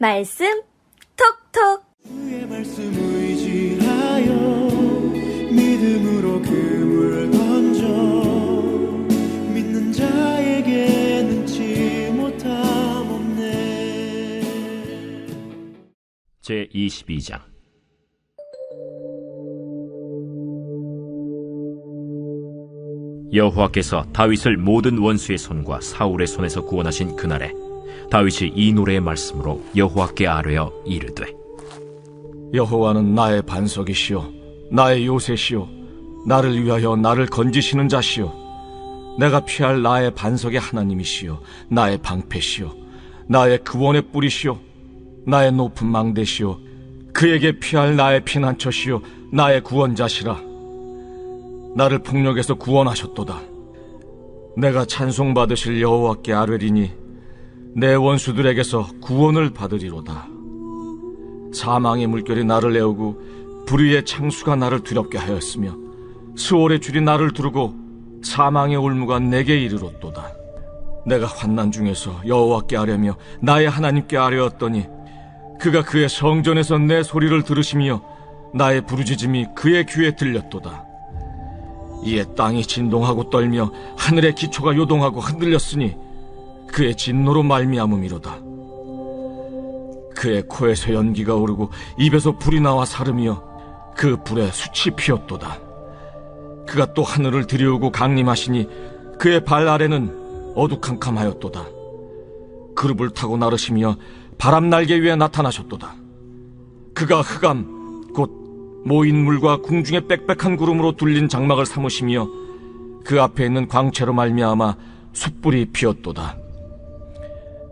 말씀 톡톡. 주의 말씀 의지하여 믿음으로 금을 던져 믿는 자에게 능치 못함 없네. 제 22장. 여호와께서 다윗을 모든 원수의 손과 사울의 손에서 구원하신 그날에 다윗이 이 노래의 말씀으로 여호와께 아뢰어 이르되 여호와는 나의 반석이시요 나의 요새시요 나를 위하여 나를 건지시는 자시요. 내가 피할 나의 반석의 하나님이시요 나의 방패시요 나의 구원의 뿌리시요 나의 높은 망대시요 그에게 피할 나의 피난처시요 나의 구원자시라. 나를 폭력에서 구원하셨도다. 내가 찬송받으실 여호와께 아뢰리니 내 원수들에게서 구원을 받으리로다 사망의 물결이 나를 내오고 불의의 창수가 나를 두렵게 하였으며 수월의 줄이 나를 두르고 사망의 올무가 내게 이르렀도다. 내가 환난 중에서 여호와께 아뢰며 나의 하나님께 아뢰었더니 그가 그의 성전에서 내 소리를 들으시며 나의 부르짖음이 그의 귀에 들렸도다. 이에 땅이 진동하고 떨며 하늘의 기초가 요동하고 흔들렸으니 그의 진노로 말미암음이로다. 그의 코에서 연기가 오르고 입에서 불이 나와 사르며 그 불에 숯이 피었도다. 그가 또 하늘을 들이우고 강림하시니 그의 발 아래는 어두캄캄하였도다. 그룹을 타고 나르시며 바람 날개 위에 나타나셨도다. 그가 흑암 곧 모인 물과 궁중의 빽빽한 구름으로 둘린 장막을 삼으시며 그 앞에 있는 광채로 말미암아 숯불이 피었도다.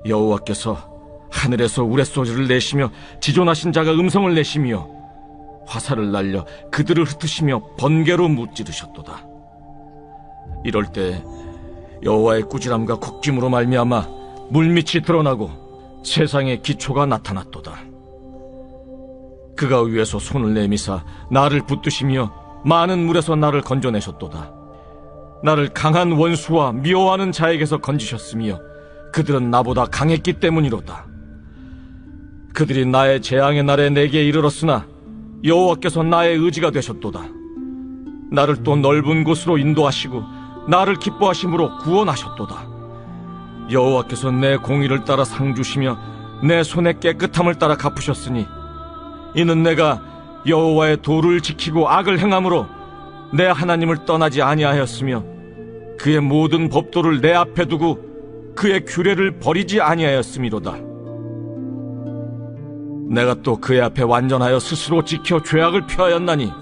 여호와께서 하늘에서 우레소리를 내시며 지존하신 자가 음성을 내시며 화살을 날려 그들을 흩으시며 번개로 무찌르셨도다. 이럴 때 여호와의 꾸지람과 곡짐으로 말미암아 물밑이 드러나고 세상의 기초가 나타났도다. 그가 위에서 손을 내미사 나를 붙드시며 많은 물에서 나를 건져내셨도다. 나를 강한 원수와 미워하는 자에게서 건지셨으며 그들은 나보다 강했기 때문이로다. 그들이 나의 재앙의 날에 내게 이르렀으나 여호와께서 나의 의지가 되셨도다. 나를 또 넓은 곳으로 인도하시고 나를 기뻐하심으로 구원하셨도다. 여호와께서 내 공의를 따라 상 주시며 내 손의 깨끗함을 따라 갚으셨으니 이는 내가 여호와의 도를 지키고 악을 행함으로 내 하나님을 떠나지 아니하였으며 그의 모든 법도를 내 앞에 두고 그의 규례를 버리지 아니하였음이로다. 내가 또 그의 앞에 완전하여 스스로 지켜 죄악을 피하였나니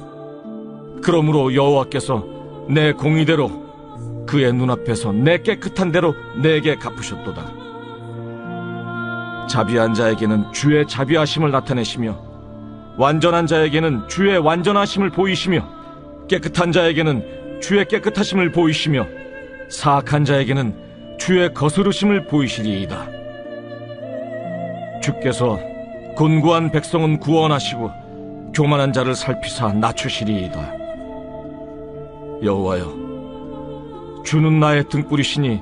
그러므로 여호와께서 내 공의대로 그의 눈앞에서 내 깨끗한 대로 내게 갚으셨도다. 자비한 자에게는 주의 자비하심을 나타내시며 완전한 자에게는 주의 완전하심을 보이시며 깨끗한 자에게는 주의 깨끗하심을 보이시며 사악한 자에게는 주의 거스르심을 보이시리이다. 주께서 곤고한 백성은 구원하시고 교만한 자를 살피사 낮추시리이다. 여호와여, 주는 나의 등불이시니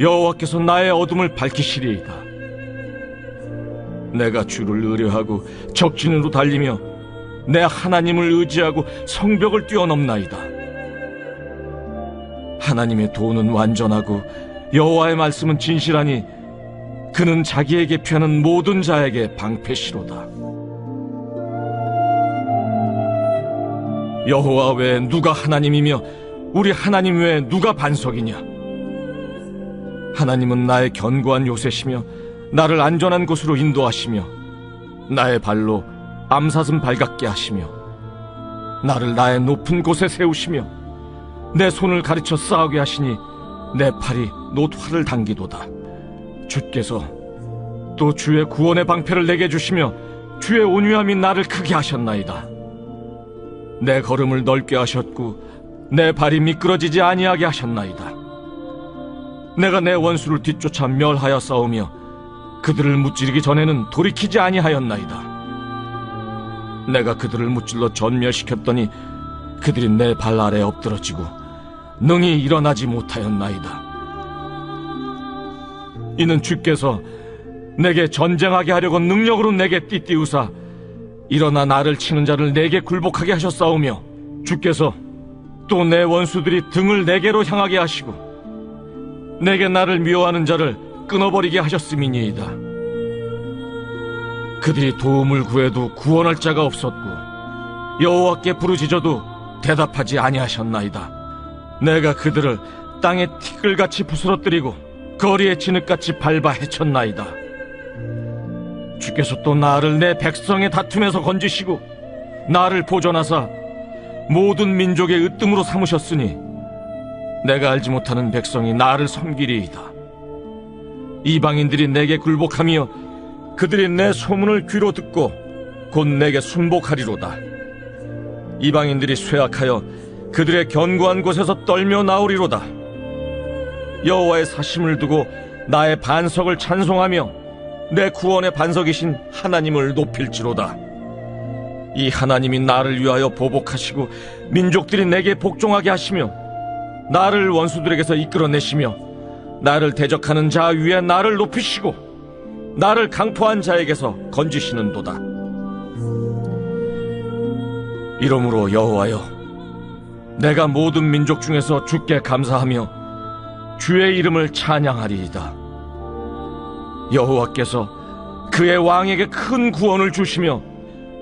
여호와께서 나의 어둠을 밝히시리이다. 내가 주를 의뢰하고 적진으로 달리며 내 하나님을 의지하고 성벽을 뛰어넘나이다. 하나님의 도는 완전하고 여호와의 말씀은 진실하니 그는 자기에게 피하는 모든 자에게 방패시로다. 여호와 외에 누가 하나님이며 우리 하나님 외에 누가 반석이냐? 하나님은 나의 견고한 요새시며 나를 안전한 곳으로 인도하시며 나의 발로 암사슴 발같게 하시며 나를 나의 높은 곳에 세우시며 내 손을 가르쳐 싸우게 하시니 내 팔이 노트화를 당기도다. 주께서 또 주의 구원의 방패를 내게 주시며 주의 온유함이 나를 크게 하셨나이다. 내 걸음을 넓게 하셨고 내 발이 미끄러지지 아니하게 하셨나이다. 내가 내 원수를 뒤쫓아 멸하여 싸우며 그들을 무찌르기 전에는 돌이키지 아니하였나이다. 내가 그들을 무찔러 전멸시켰더니 그들이 내 발 아래 엎드러지고 능히 일어나지 못하였나이다. 이는 주께서 내게 전쟁하게 하려고 능력으로 내게 띠띠우사 일어나 나를 치는 자를 내게 굴복하게 하셨사오며 주께서 또 내 원수들이 등을 내게로 향하게 하시고 내게 나를 미워하는 자를 끊어버리게 하셨음이니이다 그들이 도움을 구해도 구원할 자가 없었고 여호와께 부르짖어도 대답하지 아니하셨나이다 내가 그들을 땅에 티끌같이 부스러뜨리고 거리에 진흙같이 밟아 헤쳤나이다 주께서 또 나를 내 백성의 다툼에서 건지시고 나를 보존하사 모든 민족의 으뜸으로 삼으셨으니 내가 알지 못하는 백성이 나를 섬기리이다. 이방인들이 내게 굴복하며 그들이 내 소문을 귀로 듣고 곧 내게 순복하리로다. 이방인들이 쇠약하여 그들의 견고한 곳에서 떨며 나오리로다. 여호와의 사심을 두고 나의 반석을 찬송하며 내 구원의 반석이신 하나님을 높일지로다. 이 하나님이 나를 위하여 보복하시고 민족들이 내게 복종하게 하시며 나를 원수들에게서 이끌어내시며 나를 대적하는 자 위에 나를 높이시고 나를 강포한 자에게서 건지시는도다. 이러므로 여호와여 내가 모든 민족 중에서 주께 감사하며 주의 이름을 찬양하리이다. 여호와께서 그의 왕에게 큰 구원을 주시며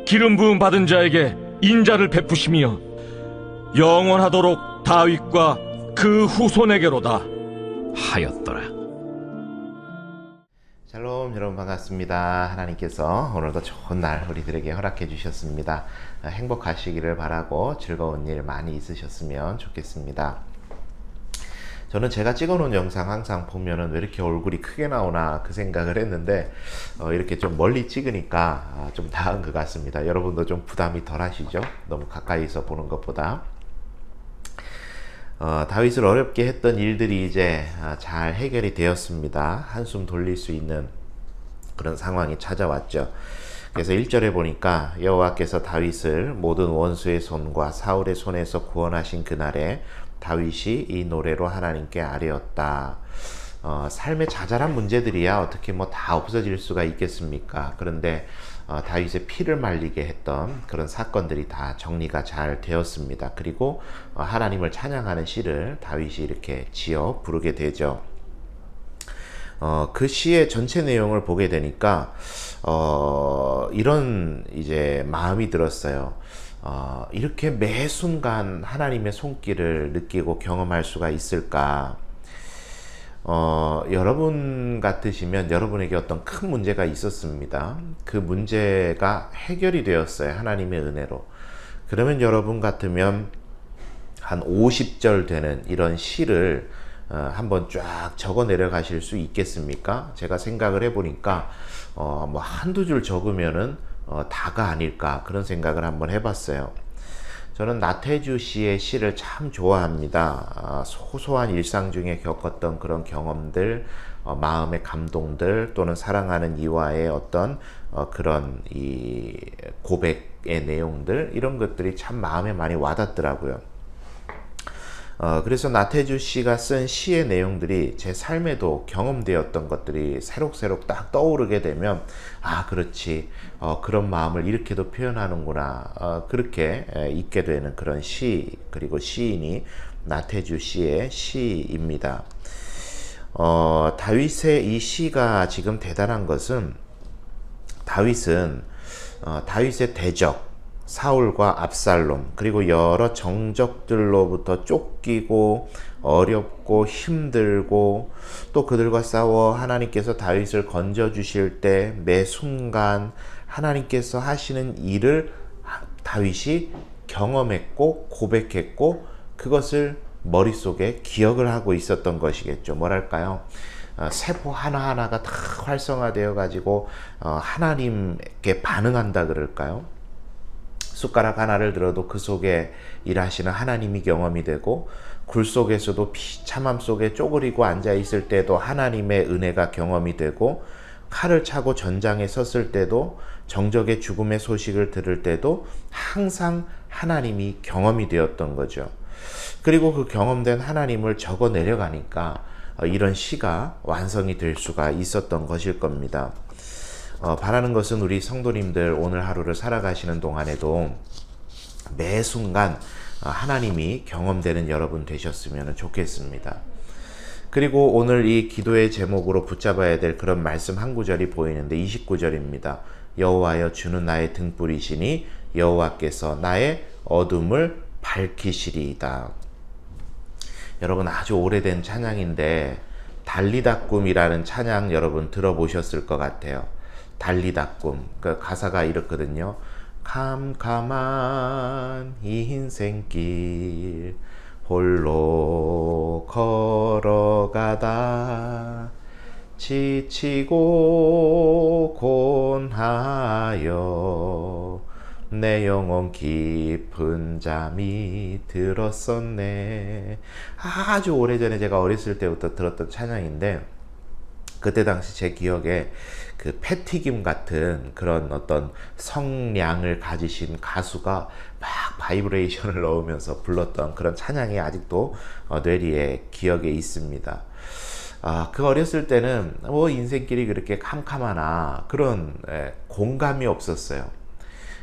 기름 부음 받은 자에게 인자를 베푸시며 영원하도록 다윗과 그 후손에게로다. 하였더라. 샬롬 여러분 반갑습니다. 하나님께서 오늘도 좋은 날 우리들에게 허락해 주셨습니다. 아, 행복하시기를 바라고 즐거운 일 많이 있으셨으면 좋겠습니다. 저는 제가 찍어놓은 영상 항상 보면은 왜 이렇게 얼굴이 크게 나오나 그 생각을 했는데 어, 이렇게 좀 멀리 찍으니까 아, 좀 나은 것 같습니다. 여러분도 좀 부담이 덜 하시죠? 너무 가까이서 보는 것보다. 어, 다윗을 어렵게 했던 일들이 이제 아, 잘 해결이 되었습니다. 한숨 돌릴 수 있는 그런 상황이 찾아왔죠. 그래서 1절에 보니까 여호와께서 다윗을 모든 원수의 손과 사울의 손에서 구원하신 그날에 다윗이 이 노래로 하나님께 아뢰었다. 어, 삶의 자잘한 문제들이야 어떻게 뭐 다 없어질 수가 있겠습니까? 그런데 어, 다윗의 피를 말리게 했던 그런 사건들이 다 정리가 잘 되었습니다. 그리고 어, 하나님을 찬양하는 시를 다윗이 이렇게 지어 부르게 되죠. 어, 그 시의 전체 내용을 보게 되니까 어, 이런 이제 마음이 들었어요. 어, 이렇게 매 순간 하나님의 손길을 느끼고 경험할 수가 있을까? 어, 여러분 같으시면 여러분에게 어떤 큰 문제가 있었습니다. 그 문제가 해결이 되었어요. 하나님의 은혜로. 그러면 여러분 같으면 한 50절 되는 이런 시를 어, 한번 쫙 적어 내려가실 수 있겠습니까? 제가 생각을 해보니까 어, 뭐 한두 줄 적으면은 어, 다가 아닐까 그런 생각을 한번 해봤어요. 저는 나태주 씨의 시를 참 좋아합니다. 아, 소소한 일상 중에 겪었던 그런 경험들, 어, 마음의 감동들 또는 사랑하는 이와의 어떤 어, 그런 이 고백의 내용들 이런 것들이 참 마음에 많이 와닿더라고요. 어, 그래서 나태주 씨가 쓴 시의 내용들이 제 삶에도 경험되었던 것들이 새록새록 딱 떠오르게 되면 아 그렇지 어, 그런 마음을 이렇게도 표현하는구나 어, 그렇게 에, 있게 되는 그런 시 그리고 시인이 나태주 씨의 시입니다. 어, 다윗의 이 시가 지금 대단한 것은 다윗은 어, 다윗의 대적 사울과 압살롬 그리고 여러 정적들로부터 쫓기고 어렵고 힘들고 또 그들과 싸워 하나님께서 다윗을 건져 주실 때 매 순간 하나님께서 하시는 일을 다윗이 경험했고 고백했고 그것을 머릿속에 기억을 하고 있었던 것이겠죠. 뭐랄까요? 어, 세포 하나하나가 다 활성화되어 가지고 어, 하나님께 반응한다 그럴까요? 숟가락 하나를 들어도 그 속에 일하시는 하나님이 경험이 되고 굴 속에서도 비참함 속에 쪼그리고 앉아 있을 때도 하나님의 은혜가 경험이 되고 칼을 차고 전장에 섰을 때도 정적의 죽음의 소식을 들을 때도 항상 하나님이 경험이 되었던 거죠. 그리고 그 경험된 하나님을 적어 내려가니까 어, 이런 시가 완성이 될 수가 있었던 것일 겁니다. 어, 바라는 것은 우리 성도님들 오늘 하루를 살아가시는 동안에도 매 순간 어, 하나님이 경험되는 여러분 되셨으면 좋겠습니다. 그리고 오늘 이 기도의 제목으로 붙잡아야 될 그런 말씀 한 구절이 보이는데 29절입니다. 여호와여 주는 나의 등불이시니 여호와께서 나의 어둠을 밝히시리이다. 여러분 아주 오래된 찬양인데 달리다 꿈이라는 찬양 여러분 들어보셨을 것 같아요. 달리다 꿈. 그 가사가 이렇거든요. 캄캄한 인생길 홀로 걸어가다 지치고 곤하여 내 영혼 깊은 잠이 들었었네. 아주 오래전에 제가 어렸을 때부터 들었던 찬양인데 그때 당시 제 기억에 그 패튀김 같은 그런 어떤 성량을 가지신 가수가 막 바이브레이션을 넣으면서 불렀던 그런 찬양이 아직도 어, 뇌리에 기억에 있습니다. 아, 그 어렸을 때는 뭐 인생길이 그렇게 캄캄하나 그런 예, 공감이 없었어요.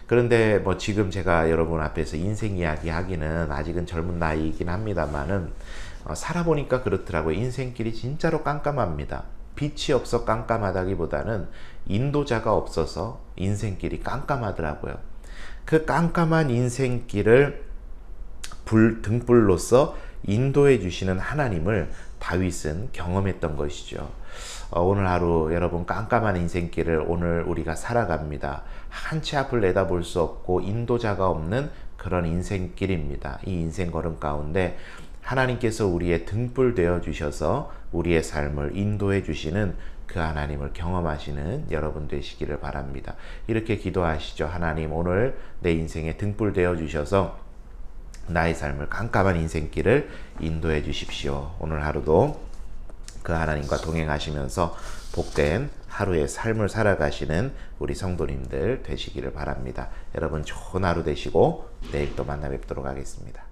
그런데 뭐 지금 제가 여러분 앞에서 인생 이야기 하기는 아직은 젊은 나이이긴 합니다만은 어, 살아보니까 그렇더라고요. 인생길이 진짜로 깜깜합니다. 빛이 없어 깜깜하다기보다는 인도자가 없어서 인생길이 깜깜하더라고요. 그 깜깜한 인생길을 불 등불로서 인도해 주시는 하나님을 다윗은 경험했던 것이죠. 어, 오늘 하루 여러분 깜깜한 인생길을 오늘 우리가 살아갑니다. 한치 앞을 내다볼 수 없고 인도자가 없는 그런 인생길입니다. 이 인생 걸음 가운데 하나님께서 우리의 등불 되어 주셔서 우리의 삶을 인도해 주시는 그 하나님을 경험하시는 여러분 되시기를 바랍니다. 이렇게 기도하시죠. 하나님 오늘 내 인생에 등불 되어 주셔서 나의 삶을 깜깜한 인생길을 인도해 주십시오. 오늘 하루도 그 하나님과 동행하시면서 복된 하루의 삶을 살아가시는 우리 성도님들 되시기를 바랍니다. 여러분 좋은 하루 되시고 내일 또 만나 뵙도록 하겠습니다.